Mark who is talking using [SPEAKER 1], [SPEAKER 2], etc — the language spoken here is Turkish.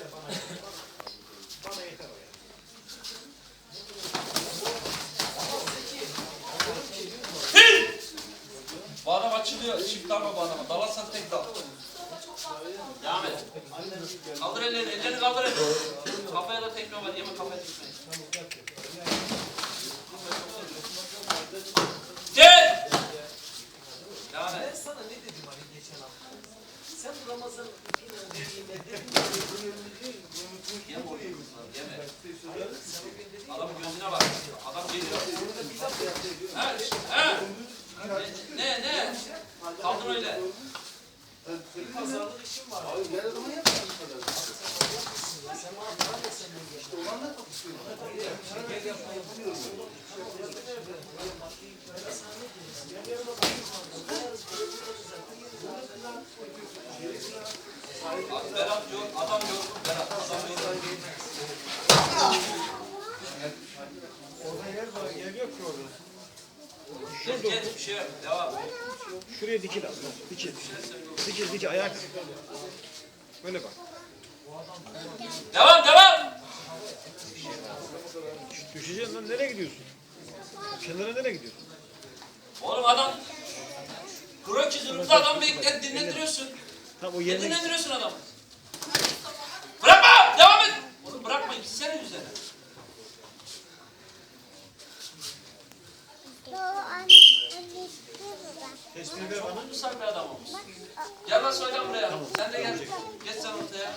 [SPEAKER 1] de bana yeter.
[SPEAKER 2] Bana yeter o yani.
[SPEAKER 3] Bağlam açılıyor. Çift darma bağlama. Dalarsan tek dal. Devam et. Kaldır ellerini. Ellerini kaldır ellerini. Kafaya da tekme var. Yeme kafaya tekme.
[SPEAKER 1] Dedin
[SPEAKER 3] ki Adamın gözüne bak. Adam geliyor. Ha, ha. Ne, ne? Kaldır öyle.
[SPEAKER 1] bir pazarlık işim var. Sen bana para versen ben gelmem. Şeker yapma yapamıyorum. Abi.
[SPEAKER 3] Berat adam yok. Adam yok.
[SPEAKER 2] Orada yer var, yer yok ki orada. Şuraya dikil abi. Dikil.
[SPEAKER 3] Dikil, dikil.
[SPEAKER 2] Ayak. Böyle bak.
[SPEAKER 3] Devam, devam.
[SPEAKER 2] Düşeceksin lan. Nereye gidiyorsun? Kenara nereye gidiyorsun?
[SPEAKER 3] Oğlum adam kuru çizimde adam beklet dinlendiriyorsun.
[SPEAKER 2] Tam o yerine... Ne dinlendiriyorsun
[SPEAKER 3] adamı? Bırakma! Devam et! Onu bırakmayın senin üzerine.
[SPEAKER 2] Tesbih bana.
[SPEAKER 3] Müsait bir adam olmuş. Gel lan söyle buraya. Sen de gel. Geç sen ortaya.